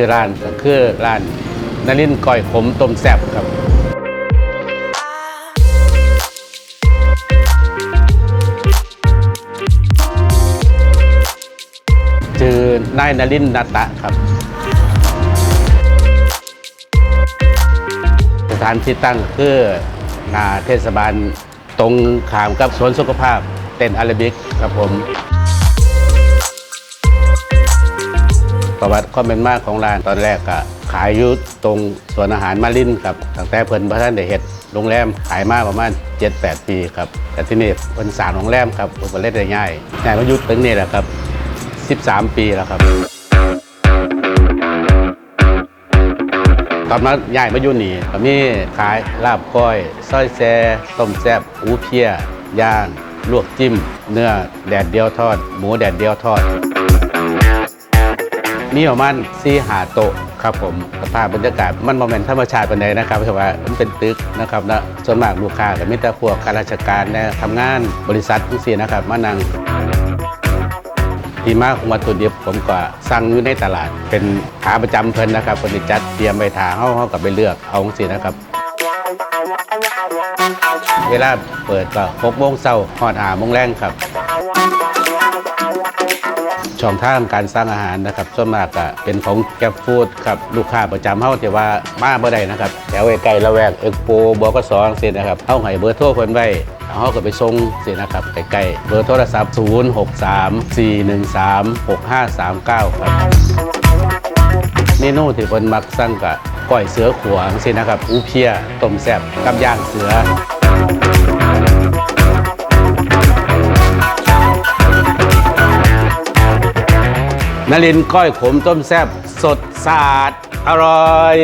ชื่อร้านก็คือร้านนรินก้อยขมต้มแซ่บครับชื่อนายนรินนาตะครับ สถานที่ตั้งคือนาเทศบาลตรงขามกับสวนสุขภาพเต้นอาราบิกครับผม ประวัติความเป็นมาของร้านตอนแรกก็ขายอยู่ตรงสวนอาหารมารินครับตั้งแต่เพิ่นพระท่านได้เฮ็ดโรงแรมขายมาประมาณ 7-8 ปีครับแต่ที่นี่เพิ่นสร้างโรงแรมครับผมก็เล่นได้ง่ายง่ายมาอยุดตึงนี่แหละครับ 13 ปีแล้วครับ ตอนมาย้ายมาอยู่นี่ก็มีขายลาบก้อยซอยแซ่ต้มแซ่บอูเพียย่างลวกจิ้ม เนื้อแดดเดียวทอด หมูแดดเดียวทอด มีประมาณซีหาโตครับผมสภาพบรรยากาศมันโมเมนธรรมชาติปันใดนะครับเพราะว่ามันเป็นตึกนะครับนะส่วนมากลูกค้าก็มีแต่พวกข้าราชการนะทำงานบริษัททุกสีนะครับมานั่งที่มาของวัตถุดิบผมก็สั่งอยู่ในตลาด เป็นขาประจำเพิ่นนะครับคนที่จัดเตรียมไปทาเฮาเฮากับไปเลือกเอาสินะครับ เวลาเปิดก็6โมงเช้าฮอด5โมงแรงครับ ช่องทางการสร้างอาหารนะครับส่วนมากก็เป็นของแกฟูดครับลูกค้าประจำเฮาที่ว่ามาบ่ได้นะครับแถวไกลละแวกเอ็กโปบกสจังซี่นะครับเฮาให้เบอร์โทรเพิ่นไว้เฮาก็ไปส่งสินะครับใกล้ๆเบอร์โทรศัพท์ 0634136539 ครับเมนูที่เพิ่นมักสั่งก็ก้อยเสือขวางสินะครับอูเพียต้มแซ่บกับย่างเสือ นลินก้อยขมต้มแซ่บสดสะอาดอร่อย